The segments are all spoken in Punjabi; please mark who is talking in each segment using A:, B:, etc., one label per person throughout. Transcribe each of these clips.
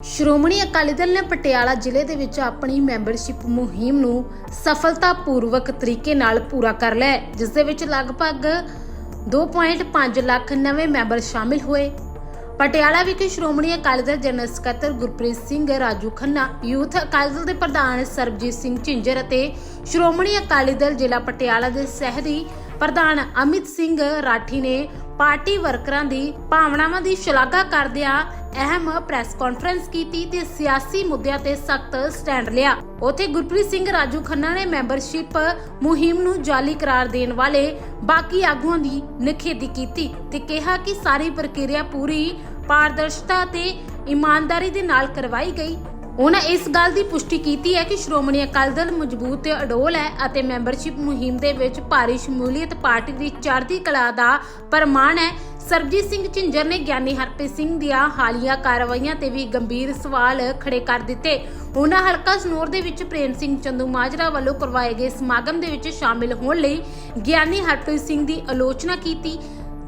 A: ਸ਼੍ਰੋਮਣੀ ਅਕਾਲੀ ਦਲ ਨੇ ਪਟਿਆਲਾ ਜ਼ਿਲ੍ਹੇ ਦੇ ਵਿੱਚ ਆਪਣੀ ਮੈਂਬਰਸ਼ਿਪ ਮੁਹਿੰਮ ਨੂੰ ਸਫਲਤਾਪੂਰਵਕ ਤਰੀਕੇ ਨਾਲ ਪੂਰਾ ਕਰ ਲਿਆ ਜਿਸ ਦੇ ਵਿੱਚ ਲਗਭਗ 2.5 ਲੱਖ ਨਵੇਂ ਮੈਂਬਰ ਸ਼ਾਮਿਲ ਹੋਏ। ਪਟਿਆਲਾ ਵਿਖੇ ਸ਼੍ਰੋਮਣੀ ਅਕਾਲੀ ਦਲ ਜਨਰਲ ਸਕੱਤਰ ਗੁਰਪ੍ਰੀਤ ਸਿੰਘ, ਰਾਜੂ ਖੰਨਾ, ਯੂਥ ਅਕਾਲੀ ਦਲ ਦੇ ਪ੍ਰਧਾਨ ਸਰਬਜੀਤ ਸਿੰਘ ਝਿੰਜਰ ਅਤੇ ਸ਼੍ਰੋਮਣੀ ਅਕਾਲੀ ਦਲ ਜ਼ਿਲ੍ਹਾ ਪਟਿਆਲਾ ਦੇ ਸਹਿਰੀ ਪ੍ਰਧਾਨ ਅਮਿਤ ਸਿੰਘ ਰਾਠੀ ਨੇ ਪਾਰਟੀ ਵਰਕਰਾਂ ਦੀ ਭਾਵਨਾਵਾਂ ਦੀ ਸ਼ਲਾਘਾ ਕਰਦਿਆਂ ਅਹਿਮ ਪ੍ਰੈਸ ਕਾਨਫਰੰਸ ਕੀਤੀ ਤੇ ਸਿਆਸੀ ਮੁੱਦਿਆਂ ਤੇ ਸਖਤ ਸਟੈਂਡ ਲਿਆ। ਉਥੇ ਗੁਰਪ੍ਰੀਤ ਸਿੰਘ ਰਾਜੂ ਖੰਨਾ ਨੇ ਮੈਂਬਰਸ਼ਿਪ ਮੁਹਿੰਮ ਨੂੰ ਜਾਲੀ ਕਰਾਰ ਦੇਣ ਵਾਲੇ ਬਾਕੀ ਆਗੂਆਂ ਦੀ ਨਿਖੇਧੀ ਕੀਤੀ ਤੇ ਕਿਹਾ ਕਿ ਸਾਰੀ ਪ੍ਰਕਿਰਿਆ ਪੂਰੀ ਪਾਰਦਰਸ਼ਤਾ ਤੇ ਇਮਾਨਦਾਰੀ ਦੇ ਨਾਲ ਕਰਵਾਈ ਗਈ। ਉਹਨਾਂ ਇਸ ਗੱਲ ਦੀ ਪੁਸ਼ਟੀ ਕੀਤੀ ਹੈ ਕਿ ਸ਼੍ਰੋਮਣੀ ਅਕਾਲੀ ਦਲ ਮਜ਼ਬੂਤ ਤੇ ਅਡੋਲ ਹੈ ਅਤੇ ਮੈਂਬਰਸ਼ਿਪ ਮੁਹਿੰਮ ਦੇ ਵਿੱਚ ਭਾਰੀ ਸ਼ਮੂਲੀਅਤ ਪਾਰਟੀ ਦੀ ਚੜ੍ਹਦੀ ਕਲਾ ਦਾ ਪ੍ਰਮਾਣ ਹੈ। ਸਰਬਜੀਤ ਸਿੰਘ ਝਿੰਜਰ ਨੇ ਗਿਆਨੀ ਹਰਪ੍ਰੀਤ ਸਿੰਘ ਦੀਆਂ ਹਾਲੀਆ ਕਾਰਵਾਈਆਂ ਤੇ ਵੀ ਗੰਭੀਰ ਸਵਾਲ ਖੜੇ ਕਰ ਦਿੱਤੇ। ਉਹਨਾਂ ਹਲਕਾ ਸਨੌਰ ਦੇ ਵਿੱਚ ਪ੍ਰੇਮ ਸਿੰਘ ਚੰਦੂ ਮਾਜਰਾ ਵੱਲੋਂ ਕਰਵਾਏ ਗਏ ਸਮਾਗਮ ਦੇ ਵਿੱਚ ਸ਼ਾਮਿਲ ਹੋਣ ਲਈ ਗਿਆਨੀ ਹਰਪ੍ਰੀਤ ਸਿੰਘ ਦੀ ਆਲੋਚਨਾ ਕੀਤੀ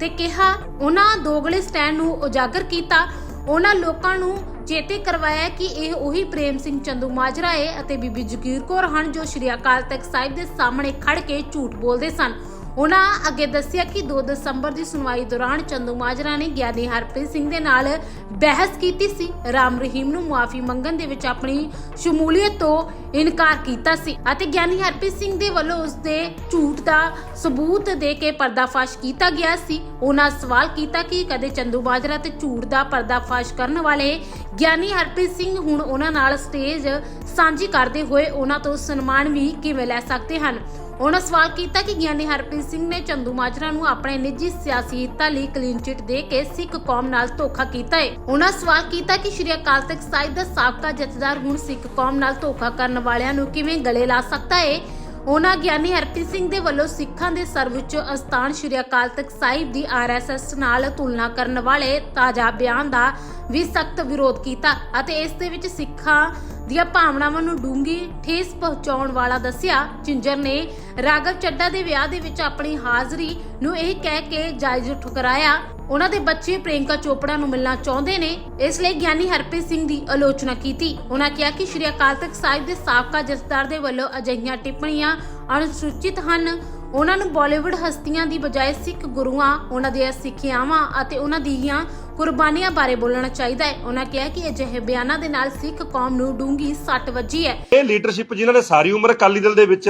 A: ਤੇ ਕਿਹਾ, ਉਹਨਾਂ ਦੋਗਲੇ ਸਟੈਂਡ ਨੂੰ ਉਜਾਗਰ ਕੀਤਾ। ਉਹਨਾਂ ਲੋਕਾਂ ਨੂੰ ਚੇਤੇ ਕਰਵਾਇਆ ਕਿ ਇਹ ਉਹੀ ਪ੍ਰੇਮ ਸਿੰਘ ਚੰਦੂ ਮਾਜਰਾ ਹੈ ਅਤੇ ਬੀਬੀ ਜਗੀਰ ਕੌਰ ਹਨ ਜੋ ਸ਼੍ਰੀ ਅਕਾਲ ਤਖਤ ਸਾਹਿਬ ਦੇ ਸਾਹਮਣੇ ਖੜ ਕੇ ਝੂਠ ਬੋਲਦੇ ਸਨ। ਉਹਨਾਂ ਅੱਗੇ ਦੱਸਿਆ ਕਿ 2 ਦਸੰਬਰ ਦੀ ਸੁਣਵਾਈ ਦੌਰਾਨ ਚੰਦੂ ਮਾਜਰਾ ਨੇ ਗਿਆਨੀ ਹਰਪ੍ਰੀਤ ਸਿੰਘ ਦੇ ਨਾਲ ਬਹਿਸ ਕੀਤੀ ਸੀ। ਰਾਮ ਰਹੀਮ ਨੂੰ ਮੁਆਫੀ ਮੰਗਣ ਦੇ ਵਿੱਚ ਆਪਣੀ ਸ਼ਮੂਲੀਅਤ ਤੋਂ ਇਨਕਾਰ ਕੀਤਾ ਸੀ ਅਤੇ ਗਿਆਨੀ ਹਰਪ੍ਰੀਤ ਸਿੰਘ ਦੇ ਵੱਲੋਂ ਉਸ ਦੇ ਝੂਠ ਦਾ ਸਬੂਤ ਦੇ ਕੇ ਪਰਦਾਫਾਸ਼ ਕੀਤਾ ਗਿਆ ਸੀ। ਉਹਨਾਂ ਸਵਾਲ ਕੀਤਾ ਕਿ ਕਦੇ ਚੰਦੂ ਮਾਜਰਾ ਤੇ ਝੂਠ ਦਾ ਪਰਦਾਫਾਸ਼ ਕਰਨ ਵਾਲੇ ਗਿਆਨੀ ਹਰਪ੍ਰੀਤ ਸਿੰਘ ਹੁਣ ਉਹਨਾਂ ਨਾਲ ਸਟੇਜ ਸਾਂਝੀ ਕਰਦੇ ਹੋਏ ਉਹਨਾਂ ਤੋਂ ਸਨਮਾਨ ਵੀ ਕਿਵੇਂ ਲੈ ਸਕਦੇ ਹਨ? ਉਹਨਾਂ ਸਵਾਲ ਕੀਤਾ ਕਿ ਗਿਆਨੀ ਹਰਪ੍ਰੀਤ ਸਿੰਘ ਨੇ ਚੰਦੂ ਮਾਜਰਾ ਨੂੰ ਆਪਣੇ ਨਿੱਜੀ ਸਿਆਸੀ ਹਿੱਤਾਂ ਲਈ ਕਲੀਨ ਚਿੱਟ ਦੇ ਕੇ ਸਿੱਖ ਕੌਮ ਨਾਲ ਧੋਖਾ ਕੀਤਾ ਹੈ ਉਹਨਾਂ ਸਵਾਲ ਕੀਤਾ ਕਿ ਸ਼੍ਰੀ ਅਕਾਲ ਤਖਤ ਸਾਹਿਬ ਦਾ ਸਾਬਕਾ ਜਥੇਦਾਰ ਹੁਣ ਸਿੱਖ ਕੌਮ ਨਾਲ ਧੋਖਾ ਕਰਨ ਵਾਲਿਆਂ ਨੂੰ ਕਿਵੇਂ ਗਲੇ ਲਾ ਸਕਦਾ ਹੈ ਉਹਨਾਂ ਗਿਆਨੀ ਹਰਪ੍ਰੀਤ ਸਿੰਘ ਦੇ ਵੱਲੋਂ ਸਿੱਖਾਂ ਦੇ ਸਰਵਉੱਚ ਅਸਥਾਨ ਸ਼੍ਰੀ ਅਕਾਲ ਤਖਤ ਸਾਹਿਬ ਦੀ ਆਰਐਸਐਸ ਨਾਲ ਤੁਲਨਾ ਕਰਨ ਵਾਲੇ ਤਾਜ਼ਾ ਬਿਆਨ ਦਾ ਵੀ ਸਖਤ ਵਿਰੋਧ ਕੀਤਾ ਅਤੇ ਇਸ ਦੇ ਵਿੱਚ ਸਿੱਖਾਂ ਦੀਆਂ ਭਾਵਨਾਵਾਂ ਨੂੰ ਡੂੰਗੀ ਠੇਸ ਪਹੁੰਚਾਉਣ ਵਾਲਾ ਦੱਸਿਆ, ਜਿੰਜਰ ਨੇ ਰਾਗਵ ਚੱਡਾ ਦੇ ਵਿਆਹ ਦੇ ਵਿੱਚ ਆਪਣੀ ਹਾਜ਼ਰੀ ਨੂੰ ਇਹ ਕਹਿ ਕੇ ਜਾਇਜ਼ ਠੁਕਰਾਇਆ। ਉਹਨਾਂ ਦੇ ਬੱਚੇ ਪ੍ਰਿਯੰਕਾ ਚੋਪੜਾ ਨੂੰ ਮਿਲਣਾ ਚਾਹੁੰਦੇ ਨੇ, ਇਸ ਲਈ ਗਿਆਨੀ ਹਰਪ੍ਰੀਤ ਸਿੰਘ ਦੀ ਆਲੋਚਨਾ ਕੀਤੀ। ਉਹਨਾਂ ਕਿਹਾ ਕਿ ਸ਼੍ਰੀ ਅਕਾਲ ਤਖਤ ਸਾਹਿਬ ਦੇ ਸਾਬਕਾ ਜਥੇਦਾਰ ਦੇ ਵੱਲੋਂ ਅਜਿਹੀਆਂ ਟਿੱਪਣੀਆਂ ਅਨੁਸੂਚਿਤ ਹਨ। ਉਹਨਾਂ ਨੂੰ ਬਾਲੀਵੁੱਡ ਹਸਤੀਆਂ ਦੀ ਬਜਾਏ ਸਿੱਖ ਗੁਰੂਆਂ, ਉਹਨਾਂ ਦੀਆਂ ਸਿੱਖਿਆਵਾਂ ਅਤੇ ਉਹਨਾਂ ਦੀਆਂ ਕੁਰਬਾਨੀਆਂ ਬਾਰੇ ਬੋਲਣਾ ਚਾਹੀਦਾ ਹੈ। ਉਹਨਾਂ ਕਿਹਾ ਕਿ ਅਜਿਹੇ ਬਿਆਨਾਂ ਦੇ ਨਾਲ ਸਿੱਖ ਕੌਮ ਨੂੰ ਡੂੰਗੀ ਸੱਟ ਵੱਜੀ ਹੈ।
B: ਇਹ ਲੀਡਰਸ਼ਿਪ ਜਿਨ੍ਹਾਂ ਨੇ ਸਾਰੀ ਉਮਰ ਅਕਾਲੀ ਦਲ ਦੇ ਵਿੱਚ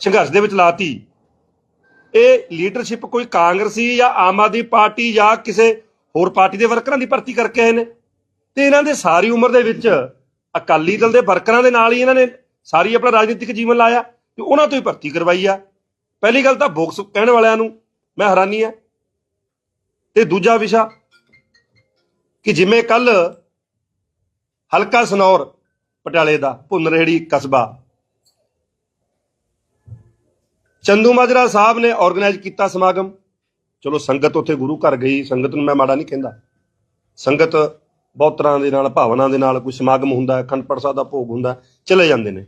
B: ਸੰਘਰਸ਼ ਦੇ ਵਿੱਚ ਲਾਤੀ, ਇਹ ਲੀਡਰਸ਼ਿਪ ਕੋਈ ਕਾਂਗਰਸੀ ਜਾਂ ਆਮ ਆਦਮੀ ਪਾਰਟੀ ਜਾਂ ਕਿਸੇ ਹੋਰ ਪਾਰਟੀ ਦੇ ਵਰਕਰਾਂ ਦੀ ਭਰਤੀ ਕਰਕੇ ਆਏ ਨੇ। ਤੇ ਇਹਨਾਂ ਦੇ ਸਾਰੀ ਉਮਰ ਦੇ ਵਿੱਚ ਅਕਾਲੀ ਦਲ ਦੇ ਵਰਕਰਾਂ ਦੇ ਨਾਲ ਹੀ ਇਹਨਾਂ ਨੇ ਸਾਰੀ ਆਪਣਾ ਰਾਜਨੀਤਿਕ ਜੀਵਨ ਲਾਇਆ ਤੇ ਉਹਨਾਂ ਤੋਂ ਹੀ ਭਰਤੀ ਕਰਵਾਈ ਆ। ਪਹਿਲੀ ਗੱਲ ਤਾਂ ਬੋਕਸ ਕਹਿਣ ਵਾਲਿਆਂ ਨੂੰ ਮੈਂ ਹੈਰਾਨੀ ਆ। ਤੇ ਦੂਜਾ ਵਿਸ਼ਾ ਕਿ ਜਿਵੇਂ ਕੱਲ ਹਲਕਾ ਸਨੌਰ ਪਟਿਆਲੇ ਦਾ ਭੁੰਨਰੇੜੀ ਕਸਬਾ, ਚੰਦੂ ਮਾਜਰਾ ਸਾਹਿਬ ਨੇ ਆਰਗੇਨਾਈਜ਼ ਕੀਤਾ ਸਮਾਗਮ। ਚਲੋ ਸੰਗਤ ਉੱਥੇ ਗੁਰੂ ਘਰ ਗਈ, ਸੰਗਤ ਨੂੰ ਮੈਂ ਮਾੜਾ ਨਹੀਂ ਕਹਿੰਦਾ। ਸੰਗਤ ਬਹੁਤ ਤਰ੍ਹਾਂ ਦੇ ਨਾਲ, ਭਾਵਨਾ ਦੇ ਨਾਲ ਕੋਈ ਸਮਾਗਮ ਹੁੰਦਾ ਹੈ, ਅਖੰਡ ਪਾਠ ਸਾਹਿਬ ਦਾ ਭੋਗ ਹੁੰਦਾ ਚਲੇ ਜਾਂਦੇ ਨੇ।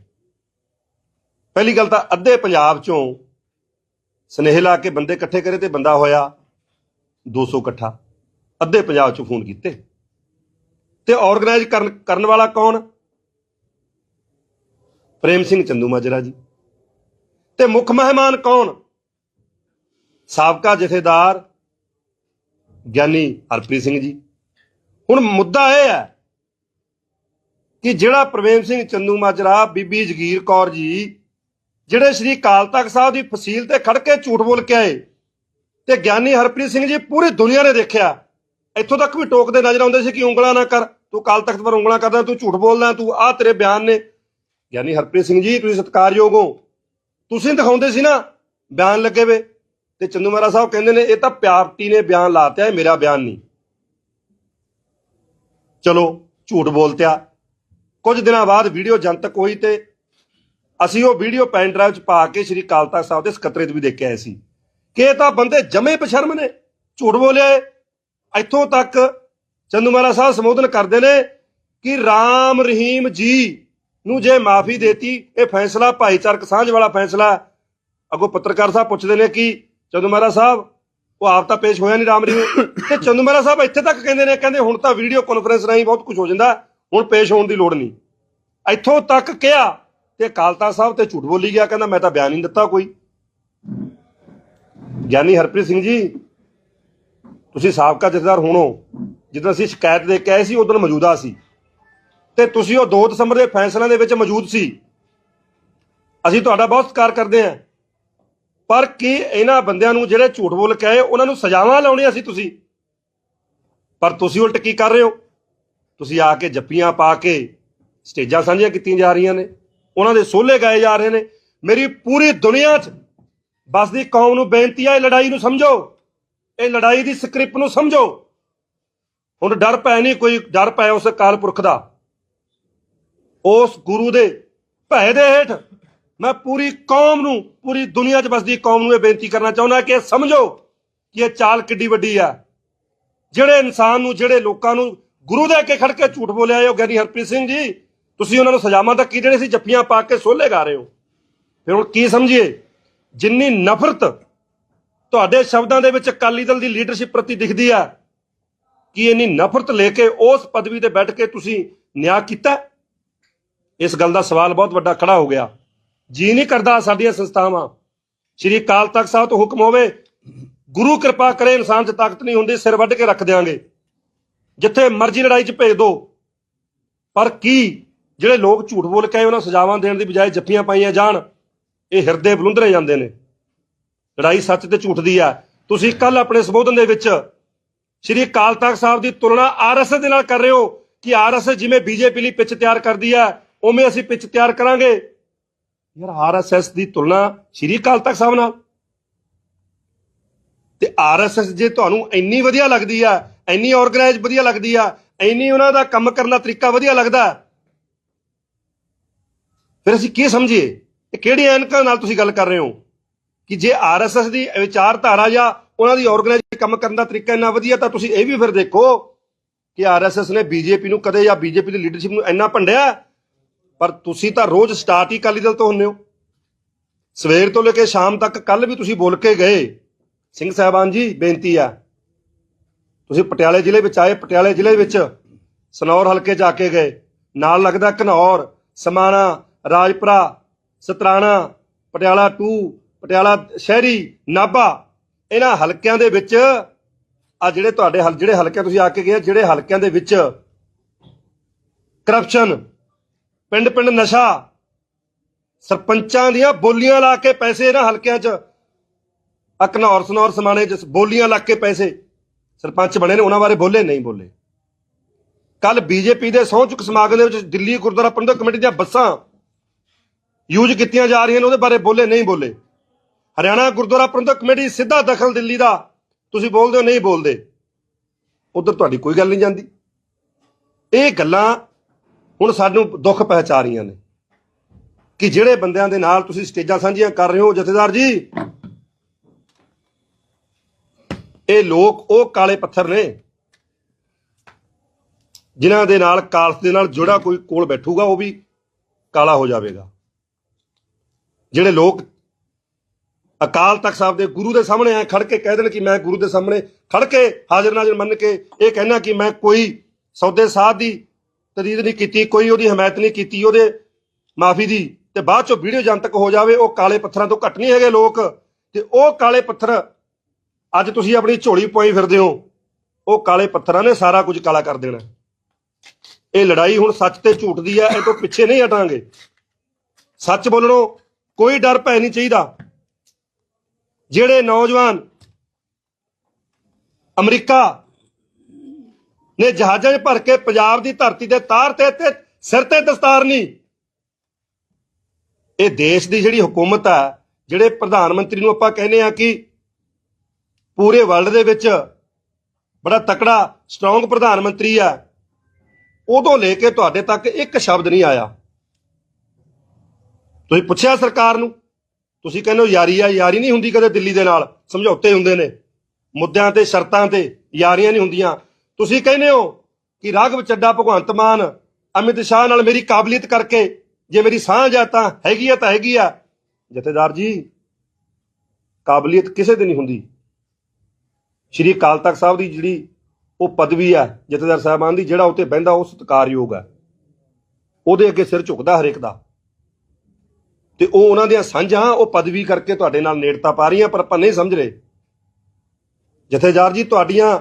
B: ਪਹਿਲੀ ਗੱਲ ਤਾਂ ਅੱਧੇ ਪੰਜਾਬ ਚੋਂ ਸਨੇਹ ਲਾ ਕੇ ਬੰਦੇ ਇਕੱਠੇ ਕਰੇ ਤੇ ਬੰਦਾ ਹੋਇਆ। 200 ਇਕੱਠਾ। ਅੱਧੇ ਪੰਜਾਬ ਚੋਂ ਫੋਨ ਕੀਤੇ। ਤੇ ਆਰਗੇਨਾਈਜ਼ ਕਰਨ ਕਰਨ ਵਾਲਾ ਕੌਣ? ਪ੍ਰੇਮ ਸਿੰਘ ਚੰਦੂ ਮਾਜਰਾ ਜੀ। ਤੇ ਮੁੱਖ ਮਹਿਮਾਨ ਕੌਣ? ਸਾਬਕਾ ਜਥੇਦਾਰ ਗਿਆਨੀ ਹਰਪ੍ਰੀਤ ਸਿੰਘ ਜੀ। ਹੁਣ ਮੁੱਦਾ ਇਹ ਹੈ ਕਿ ਜਿਹੜਾ ਪ੍ਰਵੇਮ ਸਿੰਘ ਚੰਦੂ ਮਾਜਰਾ, ਬੀਬੀ ਜਗੀਰ ਕੌਰ ਜੀ, ਜਿਹੜੇ ਸ਼੍ਰੀ ਅਕਾਲ ਤਖਤ ਸਾਹਿਬ ਦੀ ਫਸੀਲ ਤੇ ਖੜ ਕੇ ਝੂਠ ਬੋਲ ਕੇ ਆਏ ਤੇ ਗਿਆਨੀ ਹਰਪ੍ਰੀਤ ਸਿੰਘ ਜੀ ਪੂਰੀ ਦੁਨੀਆ ਨੇ ਦੇਖਿਆ। ਇੱਥੋਂ ਤੱਕ ਵੀ ਟੋਕਦੇ ਨਜ਼ਰ ਆਉਂਦੇ ਸੀ ਕਿ ਉਂਗਲਾਂ ਨਾ ਕਰ। ਤੂੰ ਕਾਲ ਤਖਤ ਪਰ ਉਂਗਲਾਂ ਕਰਦਾ, ਤੂੰ ਝੂਠ ਬੋਲਦਾ, ਤੂੰ ਆਹ ਤੇਰੇ ਬਿਆਨ ਨੇ। ਗਿਆਨੀ ਹਰਪ੍ਰੀਤ ਸਿੰਘ ਜੀ, ਤੁਸੀਂ ਸਤਿਕਾਰਯੋਗ ਹੋ। ਤੁਸੀਂ ਦਿਖਾਉਂਦੇ ਸੀ ਨਾ ਬਿਆਨ ਲੱਗੇ ਵੇ। ਤੇ ਚੰਦੂ ਮਹਾਰਾਜ ਸਾਹਿਬ ਕਹਿੰਦੇ ਨੇ, ਇਹ ਤਾਂ ਪਾਰਟੀ ਨੇ ਬਿਆਨ ਲਾਤਿਆ ਇਹ ਮੇਰਾ ਬਿਆਨ ਨਹੀਂ। ਚਲੋ, ਝੂਠ ਬੋਲਤਿਆ ਕੁਝ ਦਿਨਾਂ ਬਾਅਦ ਵੀਡੀਓ ਜਨਤਕ ਹੋਈ ਤੇ ਅਸੀਂ ਉਹ ਵੀਡੀਓ ਪੈਨ ਡਰਾਈਵ ਚ ਪਾ ਕੇ ਸ਼੍ਰੀ ਅਕਾਲ ਤਖਤ ਸਾਹਿਬ ਦੇ ਸਕੱਤਰੇਤ ਵੀ ਦੇਖ ਕੇ ਆਏ ਸੀ। ਕਿ ਤਾਂ ਬੰਦੇ ਜਮੇ ਬਸ਼ਰਮ ਨੇ। ਝੂਠ ਬੋਲਿਆ ਇੱਥੋਂ ਤੱਕ ਚੰਦੂ ਮਹਾਰਾਜ ਸਾਹਿਬ ਸੰਬੋਧਨ ਕਰਦੇ ਨੇ ਕਿ ਰਾਮ ਰਹੀਮ ਜੀ ਨੂੰ ਜੇ ਮਾਫੀ ਦੇਤੀ, ਇਹ ਫੈਸਲਾ ਭਾਈਚਾਰਕ ਸਾਂਝ ਵਾਲਾ ਫੈਸਲਾ। ਹੈ। ਅੱਗੋਂ ਪੱਤਰਕਾਰ ਸਾਹਿਬ ਪੁੱਛਦੇ ਨੇ ਕਿ ਚੰਦੂ ਮਹਾਰਾਜ ਸਾਹਿਬ, ਉਹ ਆਪ ਤਾਂ ਪੇਸ਼ ਹੋਇਆ ਨਹੀਂ ਰਾਮ ਰਹੀਮ ਤੇ ਚੰਦੂਮਾਰਾ ਸਾਹਿਬ ਇੱਥੇ ਤੱਕ ਕਹਿੰਦੇ ਨੇ, ਕਹਿੰਦੇ ਹੁਣ ਤਾਂ ਵੀਡੀਓ ਕਾਨਫਰੰਸ ਰਾਹੀਂ ਬਹੁਤ ਕੁਝ ਹੋ ਜਾਂਦਾ, ਹੁਣ ਪੇਸ਼ ਹੋਣ ਦੀ ਲੋੜ ਨਹੀਂ। ਇੱਥੋਂ ਤੱਕ ਕਿਹਾ ਤੇ ਅਕਾਲ ਤਖਤ ਸਾਹਿਬ ਤੇ ਝੂਠ ਬੋਲੀ ਗਿਆ, ਕਹਿੰਦਾ ਮੈਂ ਤਾਂ ਬਿਆਨ ਨਹੀਂ ਦਿੱਤਾ ਕੋਈ। ਗਿਆਨੀ ਹਰਪ੍ਰੀਤ ਸਿੰਘ ਜੀ, ਤੁਸੀਂ ਸਾਬਕਾ ਜਥੇਦਾਰ ਹੋਣੋ। ਜਦੋਂ ਅਸੀਂ ਸ਼ਿਕਾਇਤ ਦੇ ਕੇ ਆਏ ਸੀ, ਉਦੋਂ ਮੌਜੂਦਾ ਸੀ। ਤੇ ਤੁਸੀਂ ਉਹ 2 ਦਸੰਬਰ ਦੇ ਫੈਸਲਿਆਂ ਦੇ ਵਿੱਚ ਮੌਜੂਦ ਸੀ। ਅਸੀਂ ਤੁਹਾਡਾ ਬਹੁਤ ਸਤਿਕਾਰ ਕਰਦੇ ਹਾਂ। ਪਰ ਕੀ ਇਹਨਾਂ ਬੰਦਿਆਂ ਨੂੰ ਜਿਹੜੇ ਝੂਠ ਬੋਲ ਕੇ ਆਏ, ਉਹਨਾਂ ਨੂੰ ਸਜ਼ਾਵਾਂ ਲਾਉਣੀਆਂ ਸੀ ਤੁਸੀਂ? ਪਰ ਤੁਸੀਂ ਉਲਟ ਕੀ ਕਰ ਰਹੇ ਹੋ? ਤੁਸੀਂ ਆ ਕੇ ਜੱਪੀਆਂ ਪਾ ਕੇ ਸਟੇਜਾਂ ਸਾਂਝੀਆਂ ਕੀਤੀਆਂ ਜਾ ਰਹੀਆਂ ਨੇ। ਉਹਨਾਂ ਦੇ ਸੋਲੇ ਗਾਏ ਜਾ ਰਹੇ ਨੇ। ਮੇਰੀ ਪੂਰੀ ਦੁਨੀਆ 'ਚ ਬਸਦੀ ਕੌਮ ਨੂੰ ਬੇਨਤੀ ਹੈ ਇਹ ਲੜਾਈ ਨੂੰ ਸਮਝੋ। ਇਹ ਲੜਾਈ ਦੀ ਸਕ੍ਰਿਪਟ ਨੂੰ ਸਮਝੋ। ਹੁਣ ਡਰ ਪੈ ਨਹੀਂ, ਕੋਈ ਡਰ ਪੈ ਉਸ ਅਕਾਲ ਪੁਰਖ ਦਾ। ਉਸ ਗੁਰੂ ਦੇ ਭੈ ਦੇ ਹੇਠ ਮੈਂ ਪੂਰੀ ਕੌਮ ਨੂੰ, ਪੂਰੀ ਦੁਨੀਆ 'ਚ ਬਸਦੀ ਕੌਮ ਨੂੰ ਇਹ ਬੇਨਤੀ ਕਰਨਾ ਚਾਹੁੰਦਾ ਕਿ ਇਹ ਸਮਝੋ ਕਿ ਇਹ ਚਾਲ ਕਿੱਡੀ ਵੱਡੀ ਆ। ਜਿਹੜੇ ਇਨਸਾਨ ਨੂੰ, ਜਿਹੜੇ ਲੋਕਾਂ ਨੂੰ ਗੁਰੂ ਦੇ ਅੱਗੇ ਖੜ ਕੇ ਝੂਠ ਬੋਲਿਆ ਉਹ ਗਿਆਨੀ ਹਰਪ੍ਰੀਤ ਸਿੰਘ ਜੀ, ਤੁਸੀਂ ਉਹਨਾਂ ਨੂੰ ਸਜ਼ਾਵਾਂ ਤਾਂ ਕੀ ਜਿਹੜੇ ਸੀ? ਜੱਫੀਆਂ ਪਾ ਕੇ ਸੋਲੇ ਗਾ ਰਹੇ ਹੋ। ਫਿਰ ਹੁਣ ਕੀ ਸਮਝੀਏ? ਜਿੰਨੀ ਨਫ਼ਰਤ ਤੁਹਾਡੇ ਸ਼ਬਦਾਂ ਦੇ ਵਿੱਚ ਅਕਾਲੀ ਦਲ ਦੀ ਲੀਡਰਸ਼ਿਪ ਪ੍ਰਤੀ ਦਿਖਦੀ ਆ, ਕਿ ਇੰਨੀ ਨਫ਼ਰਤ ਲੈ ਕੇ ਉਸ ਪਦਵੀ ਤੇ ਬੈਠ ਕੇ ਤੁਸੀਂ ਨਿਆਂ ਕੀਤਾ? ਇਸ ਗੱਲ ਦਾ ਸਵਾਲ ਬਹੁਤ ਵੱਡਾ ਖੜਾ ਹੋ ਗਿਆ। ਜੀ ਨਹੀਂ ਕਰਦਾ ਸਾਡੀਆਂ ਸੰਸਥਾਵਾਂ। ਸ਼੍ਰੀ ਅਕਾਲ ਤਖਤ ਸਾਹਿਬ ਤੋਂ ਹੁਕਮ ਹੋਵੇ, ਗੁਰੂ ਕਿਰਪਾ ਕਰੇ, ਇਨਸਾਨ 'ਚ ਤਾਕਤ ਨਹੀਂ ਹੁੰਦੀ, ਸਿਰ ਵੱਢ ਕੇ ਰੱਖ ਦਿਆਂਗੇ। ਜਿੱਥੇ ਮਰਜ਼ੀ ਲੜਾਈ 'ਚ ਭੇਜ ਦਿਓ ਪਰ ਕੀ ਜਿਹੜੇ ਲੋਕ ਝੂਠ ਬੋਲ ਕੇ ਆਏ, ਉਹਨਾਂ ਸਜ਼ਾਵਾਂ ਦੇਣ ਦੀ ਬਜਾਏ ਜੱਫੀਆਂ ਪਾਈਆਂ ਜਾਣ? ਇਹ ਹਿਰਦੇ ਬਲੁੰਦਰੇ ਜਾਂਦੇ ਨੇ। ਲੜਾਈ ਸੱਚ ਤੇ ਝੂਠ ਦੀ ਆ। ਤੁਸੀਂ ਕੱਲ ਆਪਣੇ ਸੰਬੋਧਨ ਦੇ ਵਿੱਚ ਸ਼੍ਰੀ ਅਕਾਲ ਤਖਤ ਸਾਹਿਬ ਦੀ ਤੁਲਨਾ ਆਰਐਸਐਸ ਦੇ ਨਾਲ ਕਰ ਰਹੇ ਹੋ ਕਿ ਆਰਐਸਐਸ ਜਿਵੇਂ ਬੀਜੇਪੀ ਲਈ ਪਿੱਚ ਤਿਆਰ ਕਰਦੀ ਆ, ਉਵੇਂ ਅਸੀਂ ਪਿੱਚ ਤਿਆਰ ਕਰਾਂਗੇ। ਯਾਰ ਆਰਐਸਐਸ ਦੀ ਤੁਲਨਾ ਸ਼੍ਰੀ ਅਕਾਲ ਤਖਤ ਸਾਹਿਬ ਨਾਲ। ਤੇ ਆਰਐਸਐਸ ਜੇ ਤੁਹਾਨੂੰ ਇੰਨੀ ਵਧੀਆ ਲੱਗਦੀ ਆ, ਇੰਨੀ ਆਰਗੇਨਾਈਜ਼ ਵਧੀਆ ਲੱਗਦੀ ਆ, ਇੰਨੀ ਉਹਨਾਂ ਦਾ ਕੰਮ ਕਰਨ ਦਾ ਤਰੀਕਾ ਵਧੀਆ ਲੱਗਦਾ, ਫਿਰ ਅਸੀਂ ਕੀ ਸਮਝੀਏ? ਇਹ ਕਿਹੜੀ ਐਨਕਾਂ ਨਾਲ ਤੁਸੀਂ ਗੱਲ ਕਰ ਰਹੇ ਹੋ? ਕਿ ਜੇ ਆਰਐਸਐਸ ਦੀ ਵਿਚਾਰਧਾਰਾ ਜਾਂ ਉਹਨਾਂ ਦੀ ਆਰਗੇਨਾਈਜ਼ ਕੰਮ ਕਰਨ ਦਾ ਤਰੀਕਾ ਇੰਨਾ ਵਧੀਆ, ਤਾਂ ਤੁਸੀਂ ਇਹ ਵੀ ਫਿਰ ਦੇਖੋ ਕਿ ਆਰਐਸਐਸ ਨੇ ਬੀਜੇਪੀ ਨੂੰ ਕਦੇ ਜਾਂ ਬੀਜੇਪੀ ਦੀ ਲੀਡਰਸ਼ਿਪ ਨੂੰ ਇੰਨਾ ਭੰਡਿਆ, ਪਰ ਤੁਸੀਂ ਤਾਂ ਰੋਜ਼ ਸਟਾਰਟ ਹੀ ਅਕਾਲੀ ਦਲ ਤੋਂ ਹੁੰਨੇ ਹੋ। ਸਵੇਰ ਤੋਂ ਲੈ ਕੇ ਸ਼ਾਮ ਤੱਕ ਕੱਲ ਵੀ ਤੁਸੀਂ ਬੋਲ ਕੇ ਗਏ। ਸਿੰਘ ਸਾਹਿਬਾਨ ਜੀ, ਬੇਨਤੀ ਆ। ਤੁਸੀਂ ਪਟਿਆਲੇ ਜ਼ਿਲ੍ਹੇ ਵਿੱਚ ਆਏ, ਪਟਿਆਲੇ ਜ਼ਿਲ੍ਹੇ ਵਿੱਚ ਸਨੌਰ ਹਲਕੇ ਜਾ ਕੇ ਗਏ। ਨਾਲ ਲੱਗਦਾ ਘਨੌਰ, ਸਮਾਣਾ, ਰਾਜਪੁਰਾ ਸਤਰਾਣਾ, ਪਟਿਆਲਾ 2 ਪਟਿਆਲਾ ਸ਼ਹਿਰੀ, ਨਾਭਾ। ਇਹਨਾਂ ਹਲਕਿਆਂ ਦੇ ਵਿੱਚ ਆ ਜਿਹੜੇ ਤੁਹਾਡੇ ਹਲ, ਜਿਹੜੇ ਹਲਕੇ ਤੁਸੀਂ ਆ ਕੇ ਗਏ, ਜਿਹੜੇ ਹਲਕਿਆਂ ਦੇ ਵਿੱਚ ਕਰਪਸ਼ਨ ਪਿੰਡ ਪਿੰਡ ਨਸ਼ਾ, ਸਰਪੰਚਾਂ ਦੀਆਂ ਬੋਲੀਆਂ ਲਾ ਕੇ ਪੈਸੇ ਇਹਨਾਂ ਹਲਕਿਆਂ 'ਚ। ਅਕਨੌਰ ਸਨੌਰ ਸਮਾਣੇ 'ਚ ਬੋਲੀਆਂ ਲਾ ਕੇ ਪੈਸੇ। ਸਰਪੰਚ ਬਣੇ ਨੇ, ਉਹਨਾਂ ਬਾਰੇ ਬੋਲੇ, ਨਹੀਂ ਬੋਲੇ। ਕੱਲ ਬੀਜੇਪੀ ਦੇ ਸਹੁੰ ਚੁੱਕ ਸਮਾਗਮ ਦੇ ਵਿੱਚ ਦਿੱਲੀ ਗੁਰਦੁਆਰਾ ਪ੍ਰਬੰਧਕ ਕਮੇਟੀ ਦੀਆਂ ਬੱਸਾਂ ਯੂਜ਼ ਕੀਤੀਆਂ ਜਾ ਰਹੀਆਂ ਨੇ, ਉਹਦੇ ਬਾਰੇ ਬੋਲੇ, ਨਹੀਂ ਬੋਲੇ। ਹਰਿਆਣਾ ਗੁਰਦੁਆਰਾ ਪ੍ਰਬੰਧਕ ਕਮੇਟੀ ਸਿੱਧਾ ਦਖਲ ਦਿੱਲੀ ਦਾ, ਤੁਸੀਂ ਬੋਲਦੇ ਹੋ, ਨਹੀਂ ਬੋਲਦੇ। ਉਧਰ ਤੁਹਾਡੀ ਕੋਈ ਗੱਲ ਨਹੀਂ ਜਾਂਦੀ। ਇਹ ਗੱਲਾਂ ਹੁਣ ਸਾਨੂੰ ਦੁੱਖ ਪਹੁੰਚਾ ਰਹੀਆਂ ਨੇ। ਕਿ ਜਿਹੜੇ ਬੰਦਿਆਂ ਦੇ ਨਾਲ ਤੁਸੀਂ ਸਟੇਜਾਂ ਸਾਂਝੀਆਂ ਕਰ ਰਹੇ ਹੋ, ਜਥੇਦਾਰ ਜੀ, ਇਹ ਲੋਕ ਉਹ ਕਾਲੇ ਪੱਥਰ ਨੇ, ਜਿਨ੍ਹਾਂ ਦੇ ਨਾਲ ਕਾਲਸ ਦੇ ਨਾਲ ਜੁੜਾ ਕੋਈ ਕੋਲ ਬੈਠੂਗਾ, ਉਹ ਵੀ ਕਾਲਾ ਹੋ ਜਾਵੇਗਾ। ਜਿਹੜੇ ਲੋਕ ਅਕਾਲ ਤਖਤ ਸਾਹਿਬ ਦੇ ਗੁਰੂ ਦੇ ਸਾਹਮਣੇ ਆ, ਖੜ ਕੇ ਕਹਿ ਦੇਣ ਕਿ ਮੈਂ ਗੁਰੂ ਦੇ ਸਾਹਮਣੇ ਖੜ ਕੇ ਹਾਜ਼ਰ ਨਾਜ਼ਰ ਮੰਨ ਕੇ ਇਹ ਕਹਿਣਾ ਕਿ ਮੈਂ ਕੋਈ ਸੌਦੇ ਸਾਧ ਦੀ ਤਰੀਦ ਨਹੀਂ ਕੀਤੀ, ਕੋਈ ਉਹਦੀ ਹਮਾਇਤ ਨਹੀਂ ਕੀਤੀ, ਉਹਦੇ ਮਾਫੀ ਦੀ। ਤੇ ਬਾਅਦ ਚੋਂ ਵੀਡੀਓ ਜਨਤਕ ਹੋ ਜਾਵੇ, ਉਹ ਕਾਲੇ ਪੱਥਰਾਂ ਤੋਂ ਘੱਟ ਨਹੀਂ ਹੈਗੇ ਲੋਕ। ਤੇ ਉਹ ਕਾਲੇ ਪੱਥਰ ਅੱਜ ਤੁਸੀਂ ਆਪਣੀ ਝੋਲੀ ਪਾਈ ਫਿਰਦੇ ਹੋ, ਉਹ ਕਾਲੇ ਪੱਥਰਾਂ ਨੇ ਸਾਰਾ ਕੁਝ ਕਾਲਾ ਕਰ ਦੇਣਾ। ਇਹ ਲੜਾਈ ਹੁਣ ਸੱਚ ਤੇ ਝੂਠ ਦੀ ਹੈ ਇਹ ਤੋਂ ਪਿੱਛੇ ਨਹੀਂ ਹਟਾਂਗੇ। ਸੱਚ ਬੋਲਣੋ ਕੋਈ ਡਰ ਪੈ ਨਹੀਂ ਚਾਹੀਦਾ। ਜਿਹੜੇ ਨੌਜਵਾਨ ਅਮਰੀਕਾ ਨੇ ਜਹਾਜ਼ਾਂ 'ਚ ਭਰ ਕੇ ਪੰਜਾਬ ਦੀ ਧਰਤੀ ਦੇ ਤਾਰ ਤੇ ਤੇ ਸਿਰ ਤੇ ਦਸਤਾਰ ਨਹੀਂ ਇਹ ਦੇਸ਼ ਦੀ ਜਿਹੜੀ ਹਕੂਮਤ ਆ, ਜਿਹੜੇ ਪ੍ਰਧਾਨ ਮੰਤਰੀ ਨੂੰ ਆਪਾਂ ਕਹਿੰਦੇ ਆ ਕਿ ਪੂਰੇ ਵਰਲਡ ਦੇ ਵਿੱਚ ਬੜਾ ਤਕੜਾ ਸਟਰੋਂਗ ਪ੍ਰਧਾਨ ਮੰਤਰੀ ਆ, ਉਦੋਂ ਲੈ ਕੇ ਤੁਹਾਡੇ ਤੱਕ ਇੱਕ ਸ਼ਬਦ ਨਹੀਂ ਆਇਆ। ਤੁਸੀਂ ਪੁੱਛਿਆ ਸਰਕਾਰ ਨੂੰ? ਤੁਸੀਂ ਕਹਿੰਦੇ ਹੋ ਯਾਰੀ ਆ, ਯਾਰੀ ਨਹੀਂ ਹੁੰਦੀ ਕਦੇ ਦਿੱਲੀ ਦੇ ਨਾਲ, ਸਮਝੌਤੇ ਹੁੰਦੇ ਨੇ। ਮੁੱਦਿਆਂ ਤੇ, ਸ਼ਰਤਾਂ ਤੇ ਯਾਰੀਆਂ ਨਹੀਂ ਹੁੰਦੀਆਂ। ਤੁਸੀਂ ਕਹਿੰਦੇ ਹੋ ਕਿ ਰਾਘਵ ਚੱਡਾ, ਭਗਵੰਤ ਮਾਨ, ਅਮਿਤ ਸ਼ਾਹ ਨਾਲ ਮੇਰੀ ਕਾਬਲੀਅਤ ਕਰਕੇ ਜੇ ਮੇਰੀ ਸਾਂਝ ਆ ਤਾਂ ਹੈਗੀ ਆ, ਤਾਂ ਹੈਗੀ ਆ। ਜਥੇਦਾਰ ਜੀ, ਕਾਬਲੀਅਤ ਕਿਸੇ ਦੀ ਨਹੀਂ ਹੁੰਦੀ। ਸ਼੍ਰੀ ਅਕਾਲ ਤਖਤ ਸਾਹਿਬ ਦੀ ਜਿਹੜੀ ਉਹ ਪਦਵੀ ਆ, ਜਥੇਦਾਰ ਸਾਹਿਬਾਨ ਦੀ, ਜਿਹੜਾ ਉੱਤੇ ਬਹਿੰਦਾ, ਉਹ ਸਤਿਕਾਰਯੋਗ ਆ। ਉਹਦੇ ਅੱਗੇ ਸਿਰ ਝੁਕਦਾ ਹਰੇਕ ਦਾ। ਤੇ ਉਹ ਉਹਨਾਂ ਦੀਆਂ ਸਾਂਝਾਂ, ਉਹ ਪਦਵੀ ਕਰਕੇ ਤੁਹਾਡੇ ਨਾਲ ਨੇੜਤਾ ਪਾ ਰਹੀਆਂ, ਪਰ ਆਪਾਂ ਨਹੀਂ ਸਮਝ ਰਹੇ। ਜਥੇਦਾਰ ਜੀ, ਤੁਹਾਡੀਆਂ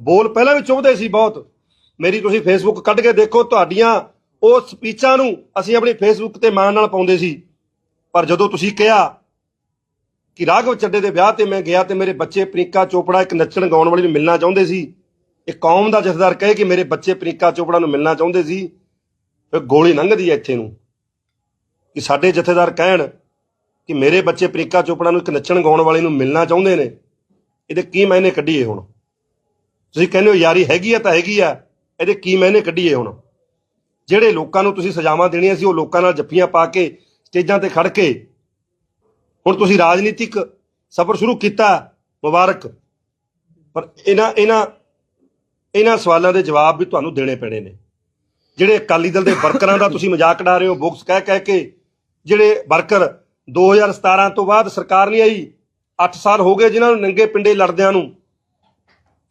B: ਬੋਲ ਪਹਿਲਾਂ ਵੀ ਚੁਭਦੇ ਸੀ ਬਹੁਤ। ਮੇਰੀ ਤੁਸੀਂ ਫੇਸਬੁੱਕ ਕੱਢ ਕੇ ਦੇਖੋ, ਤੁਹਾਡੀਆਂ ਉਹ ਸਪੀਚਾਂ ਨੂੰ ਅਸੀਂ ਆਪਣੀ ਫੇਸਬੁੱਕ ਤੇ ਮਾਣ ਨਾਲ ਪਾਉਂਦੇ ਸੀ। ਪਰ ਜਦੋਂ ਤੁਸੀਂ ਕਿਹਾ ਕਿ ਰਾਘਵ ਚੱਡੇ ਦੇ ਵਿਆਹ ਤੇ ਮੈਂ ਗਿਆ ਤੇ ਮੇਰੇ ਬੱਚੇ ਪ੍ਰਿੰਕਾ ਚੋਪੜਾ ਇੱਕ ਨੱਚਣ ਗਾਉਣ ਵਾਲੀ ਨੂੰ ਮਿਲਣਾ ਚਾਹੁੰਦੇ ਸੀ, ਇਹ ਕੌਮ ਦਾ ਜਥੇਦਾਰ ਕਹੇ ਕਿ ਮੇਰੇ ਬੱਚੇ ਪ੍ਰਿੰਕਾ ਚੋਪੜਾ ਨੂੰ ਮਿਲਣਾ ਚਾਹੁੰਦੇ ਸੀ, ਫਿਰ ਗੋਲੀ ਲੰਘਦੀ ਹੈ ਇੱਥੇ ਨੂੰ। ਕਿ ਸਾਡੇ ਜਥੇਦਾਰ ਕਹਿਣ ਕਿ ਮੇਰੇ ਬੱਚੇ ਪ੍ਰਿੰਕਾ ਚੋਪੜਾ ਨੂੰ ਇੱਕ ਨੱਚਣ ਗਾਉਣ ਵਾਲੇ ਨੂੰ ਮਿਲਣਾ ਚਾਹੁੰਦੇ ਨੇ, ਇਹਦੇ ਕੀ ਮਾਇਨੇ ਕੱਢੀਏ ਹੁਣ? ਤੁਸੀਂ ਕਹਿੰਦੇ ਹੋ ਯਾਰੀ ਹੈਗੀ ਆ ਤਾਂ ਹੈਗੀ ਆ, ਇਹਦੇ ਕੀ ਮਾਇਨੇ ਕੱਢੀਏ ਹੁਣ? ਜਿਹੜੇ ਲੋਕਾਂ ਨੂੰ ਤੁਸੀਂ ਸਜ਼ਾਵਾਂ ਦੇਣੀਆਂ ਸੀ, ਉਹ ਲੋਕਾਂ ਨਾਲ ਜੱਫੀਆਂ ਪਾ ਕੇ, ਸਟੇਜਾਂ ਤੇ ਖੜ ਕੇ, ਹੁਣ ਤੁਸੀਂ ਰਾਜਨੀਤਿਕ ਸਫ਼ਰ ਸ਼ੁਰੂ ਕੀਤਾ, ਮੁਬਾਰਕ। ਪਰ ਇਹਨਾਂ ਇਹਨਾਂ ਇਹਨਾਂ ਸਵਾਲਾਂ ਦੇ ਜਵਾਬ ਵੀ ਤੁਹਾਨੂੰ ਦੇਣੇ ਪੈਣੇ ਨੇ। ਜਿਹੜੇ ਅਕਾਲੀ ਦਲ ਦੇ ਵਰਕਰਾਂ ਦਾ ਤੁਸੀਂ ਮਜ਼ਾਕ ਉਡਾ ਰਹੇ ਹੋ, ਬੁਕਸ ਕਹਿ ਕਹਿ ਕੇ ਜਿਹੜੇ ਵਰਕਰ 2017 ਤੋਂ ਬਾਅਦ ਸਰਕਾਰ ਨਹੀਂ ਆਈ 8 ਸਾਲ ਹੋ ਗਏ ਜਿਨ੍ਹਾਂ ਨੂੰ ਨੰਗੇ ਪਿੰਡੇ ਲੜਦਿਆਂ ਨੂੰ।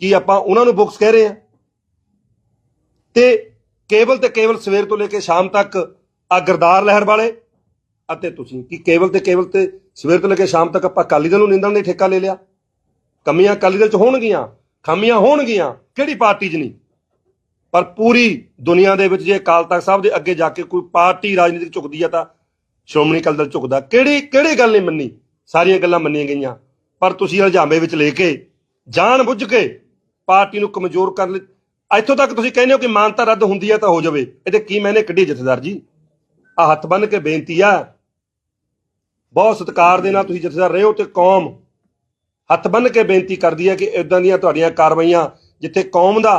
B: ਕੀ ਆਪਾਂ ਉਹਨਾਂ ਨੂੰ ਬੁਕਸ ਕਹਿ ਰਹੇ ਆ ਤੇ ਕੇਵਲ ਤੇ ਕੇਵਲ ਸਵੇਰ ਤੋਂ ਲੈ ਕੇ ਸ਼ਾਮ ਤੱਕ ਆ ਗਰਦਾਰ ਲਹਿਰ ਵਾਲੇ ਅਤੇ ਤੁਸੀਂ ਕਿ ਕੇਵਲ ਤੇ ਕੇਵਲ ਤੇ ਸਵੇਰ ਤੋਂ ਲੈ ਕੇ ਸ਼ਾਮ ਤੱਕ ਆਪਾਂ ਅਕਾਲੀ ਦਲ ਨੂੰ ਨਿੰਦਣ ਦੇ ਠੇਕਾ ਲੈ ਲਿਆ? ਕਮੀਆਂ ਅਕਾਲੀ ਦਲ ਚ ਹੋਣਗੀਆਂ, ਖਾਮੀਆਂ ਹੋਣਗੀਆਂ, ਕਿਹੜੀ ਪਾਰਟੀ 'ਚ ਨਹੀਂ? ਪਰ ਪੂਰੀ ਦੁਨੀਆ ਦੇ ਵਿੱਚ ਜੇ ਅਕਾਲ ਤਖਤ ਸਾਹਿਬ ਦੇ ਅੱਗੇ ਜਾ ਕੇ ਕੋਈ ਪਾਰਟੀ ਰਾਜਨੀਤਿਕ ਝੁਕਦੀ ਆ ਤਾਂ ਸ਼੍ਰੋਮਣੀ ਅਕਾਲੀ ਦਲ ਝੁਕਦਾ। ਕਿਹੜੀ ਕਿਹੜੀ ਗੱਲ ਨਹੀਂ ਮੰਨੀ? ਸਾਰੀਆਂ ਗੱਲਾਂ ਮੰਨੀਆਂ ਗਈਆਂ। ਪਰ ਤੁਸੀਂ ਅਲਝਾਮੇ ਵਿੱਚ ਲੈ ਕੇ, ਜਾਣ ਬੁੱਝ ਕੇ ਪਾਰਟੀ ਨੂੰ ਕਮਜ਼ੋਰ ਕਰਨ ਲਈ ਇੱਥੋਂ ਤੱਕ ਤੁਸੀਂ ਕਹਿੰਦੇ ਹੋ ਕਿ ਮਾਨਤਾ ਰੱਦ ਹੁੰਦੀ ਹੈ ਤਾਂ ਹੋ ਜਾਵੇ। ਇਹਦੇ ਕੀ ਮੈਨੇ ਕੱਢੀ ਜਥੇਦਾਰ ਜੀ? ਆ ਹੱਥ ਬੰਨ ਕੇ ਬੇਨਤੀ ਆ। ਬਹੁਤ ਸਤਿਕਾਰ ਦੇ ਨਾਲ ਤੁਸੀਂ ਜਥੇਦਾਰ ਰਹੇ ਹੋ ਤੇ ਕੌਮ ਹੱਥ ਬੰਨ ਕੇ ਬੇਨਤੀ ਕਰਦੀ ਹੈ ਕਿ ਇਦਾਂ ਦੀਆਂ ਤੁਹਾਡੀਆਂ ਕਾਰਵਾਈਆਂ ਜਿੱਥੇ ਕੌਮ ਦਾ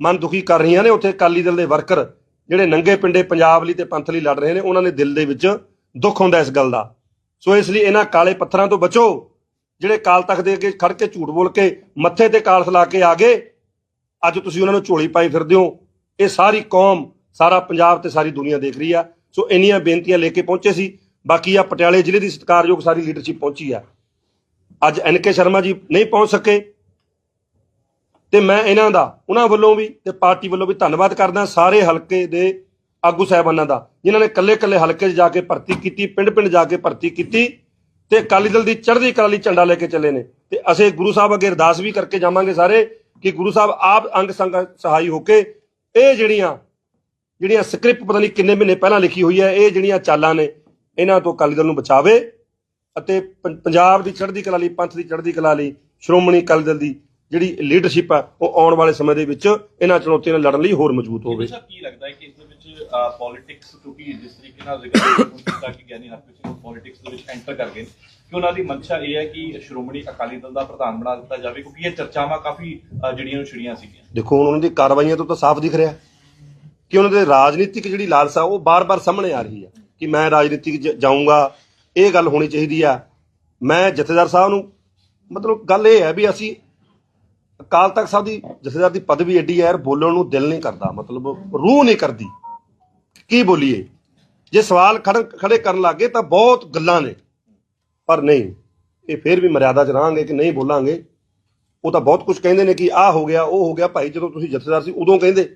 B: ਮਨ ਦੁਖੀ ਕਰ ਰਹੀਆਂ ਨੇ, ਉੱਥੇ ਅਕਾਲੀ ਦਲ ਦੇ ਵਰਕਰ ਜਿਹੜੇ ਨੰਗੇ ਪਿੰਡੇ ਪੰਜਾਬ ਲਈ ਤੇ ਪੰਥ ਲਈ ਲੜ ਰਹੇ ਨੇ, ਉਹਨਾਂ ਦੇ ਦਿਲ ਦੇ ਵਿੱਚ ਦੁੱਖ ਹੁੰਦਾ ਇਸ ਗੱਲ ਦਾ। ਸੋ ਇਸ ਲਈ ਇਹਨਾਂ ਕਾਲੇ ਪੱਥਰਾਂ ਤੋਂ ਬਚੋ। ਜਿਹੜੇ ਕਾਲ ਤਖਤ ਦੇ ਅੱਗੇ ਖੜ ਕੇ ਝੂਠ ਬੋਲ ਕੇ ਮੱਥੇ ਤੇ ਕਾਲਸ ਲਾ ਕੇ ਆ ਗਏ, ਅੱਜ ਤੁਸੀਂ ਉਹਨਾਂ ਨੂੰ ਝੋਲੀ ਪਾਈ ਫਿਰਦੇ ਹੋ। ਇਹ ਸਾਰੀ ਕੌਮ, ਸਾਰਾ ਪੰਜਾਬ ਤੇ ਸਾਰੀ ਦੁਨੀਆ ਦੇਖ ਰਹੀ ਆ। ਸੋ ਇੰਨੀਆਂ ਬੇਨਤੀਆਂ ਲੈ ਕੇ ਪਹੁੰਚੇ ਸੀ। ਬਾਕੀ ਆ ਪਟਿਆਲੇ ਜ਼ਿਲ੍ਹੇ ਦੀ ਸਤਿਕਾਰਯੋਗ ਸਾਰੀ ਲੀਡਰਸ਼ਿਪ ਪਹੁੰਚੀ ਆ। ਅੱਜ ਐਨ ਕੇ ਸ਼ਰਮਾ ਜੀ ਨਹੀਂ ਪਹੁੰਚ ਸਕੇ। ਤੇ ਮੈਂ ਇਹਨਾਂ ਦਾ, ਉਹਨਾਂ ਵੱਲੋਂ ਵੀ ਤੇ ਪਾਰਟੀ ਵੱਲੋਂ ਵੀ ਧੰਨਵਾਦ ਕਰਦਾ ਸਾਰੇ ਹਲਕੇ ਦੇ ਆਗੂ ਸਾਹਿਬਾਨਾਂ ਦਾ, ਜਿਨ੍ਹਾਂ ਨੇ ਕੱਲੇ-ਕੱਲੇ ਹਲਕੇ 'ਚ ਜਾ ਕੇ ਭਰਤੀ ਕੀਤੀ, ਪਿੰਡ-ਪਿੰਡ ਜਾ ਕੇ ਭਰਤੀ ਕੀਤੀ ਤੇ ਅਕਾਲੀ ਦਲ ਦੀ ਚੜ੍ਹਦੀ ਕਲਾ ਲਈ ਝੰਡਾ ਲੈ ਕੇ ਚੱਲੇ ਨੇ। ਤੇ ਅਸੀਂ ਗੁਰੂ ਸਾਹਿਬ ਅੱਗੇ ਅਰਦਾਸ ਵੀ ਕਰਕੇ ਜਾਵਾਂਗੇ ਸਾਰੇ ਕਿ ਗੁਰੂ ਸਾਹਿਬ ਆਪ ਅੰਗ ਸੰਗ ਸਹਾਈ ਹੋ ਕੇ ਇਹ ਜਿਹੜੀਆਂ ਜਿਹੜੀਆਂ ਸਕ੍ਰਿਪਟ ਪਤਾ ਨਹੀਂ ਕਿੰਨੇ ਮਹੀਨੇ ਪਹਿਲਾਂ ਲਿਖੀ ਹੋਈ ਹੈ, ਇਹ ਜਿਹੜੀਆਂ ਚਾਲਾਂ ਨੇ, ਇਹਨਾਂ ਤੋਂ ਅਕਾਲੀ ਦਲ ਨੂੰ ਬਚਾਵੇ ਅਤੇ ਪੰਜਾਬ ਦੀ ਚੜ੍ਹਦੀ ਕਲਾ ਲਈ, ਪੰਥ ਦੀ ਚੜ੍ਹਦੀ ਕਲਾ ਲਈ ਸ਼੍ਰੋਮਣੀ ਅਕਾਲੀ ਦਲ ਦੀ ਜਿਹੜੀ ਲੀਡਰਸ਼ਿਪ ਹੈ ਉਹ ਆਉਣ ਵਾਲੇ ਸਮੇਂ ਦੇ ਵਿੱਚ ਇਹਨਾਂ ਚੁਣੌਤੀਆਂ ਨਾਲ ਲੜਨ ਲਈ ਹੋਰ ਮਜ਼ਬੂਤ ਹੋਵੇ।
C: ਕੀ ਲੱਗਦਾ ਹੈ ਕਿ ਇਸ ਦੇ ਵਿੱਚ ਪੋਲਿਟਿਕਸ ਕਿਉਂਕਿ ਜਿਸ ਤਰੀਕੇ ਨਾਲ ਜ਼ਿਕਰ ਕੀਤਾ ਕਿ ਗਿਆਨੀ ਹਰਪ੍ਰੀਤ ਸਿੰਘ ਪੋਲਿਟਿਕਸ ਦੇ ਵਿੱਚ ਐਂਟਰ ਕਰ ਗਏ ਕਿ ਉਹਨਾਂ ਦੀ ਮਨਸ਼ਾ ਇਹ ਹੈ ਕਿ ਸ਼੍ਰੋਮਣੀ ਅਕਾਲੀ ਦਲ ਦਾ ਪ੍ਰਧਾਨ ਬਣਾ ਦਿੱਤਾ ਜਾਵੇ ਕਿਉਂਕਿ ਇਹ ਚਰਚਾਵਾਂ ਕਾਫੀ ਜਿਹੜੀਆਂ ਨੂੰ ਛਿੜੀਆਂ ਸੀਗੀਆਂ।
B: ਦੇਖੋ ਹੁਣ ਉਹਨਾਂ ਦੀ ਕਾਰਵਾਈਆਂ ਤੋਂ ਤਾਂ ਸਾਫ਼ ਦਿਖ ਰਿਹਾ। ਕਿ ਉਹਨਾਂ ਦੇ ਰਾਜਨੀਤਿਕ ਜਿਹੜੀ ਲਾਲਸਾ ਉਹ ਬਾਰ-ਬਾਰ ਸਾਹਮਣੇ ਆ ਰਹੀ ਹੈ ਕਿ ਮੈਂ ਰਾਜਨੀਤਿਕ ਜਾਊਂਗਾ ਇਹ ਗੱਲ ਹੋਣੀ ਚਾਹੀਦੀ ਆ। ਮੈਂ ਜਥੇਦਾਰ ਸਾਹਿਬ ਨੂੰ ਮਤਲਬ ਗੱਲ ਇਹ ਹੈ ਵੀ ਅਸੀਂ ਅਕਾਲ ਤਖਤ ਸਾਹਿਬ ਦੀ ਜਥੇਦਾਰ ਦੀ ਪਦਵੀ ਐਡੀ ਹੈ ਯਾਰ, ਬੋਲਣ ਨੂੰ ਦਿਲ ਨਹੀਂ ਕਰਦਾ, ਮਤਲਬ ਰੂਹ ਨਹੀਂ ਕਰਦੀ। ਕੀ ਬੋਲੀਏ? ਜੇ ਸਵਾਲ ਖੜ, ਖੜੇ ਕਰਨ ਲੱਗੇ ਤਾਂ ਬਹੁਤ ਗੱਲਾਂ ਨੇ। ਪਰ ਨਹੀਂ, ਇਹ ਫਿਰ ਵੀ ਮਰਿਆਦਾ 'ਚ ਰਹਾਂਗੇ ਕਿ ਨਹੀਂ ਬੋਲਾਂਗੇ। ਉਹ ਤਾਂ ਬਹੁਤ ਕੁਝ ਕਹਿੰਦੇ ਨੇ ਕਿ ਆਹ ਹੋ ਗਿਆ, ਉਹ ਹੋ ਗਿਆ। ਭਾਈ ਜਦੋਂ ਤੁਸੀਂ ਜਥੇਦਾਰ ਸੀ, ਉਦੋਂ ਕਹਿੰਦੇ।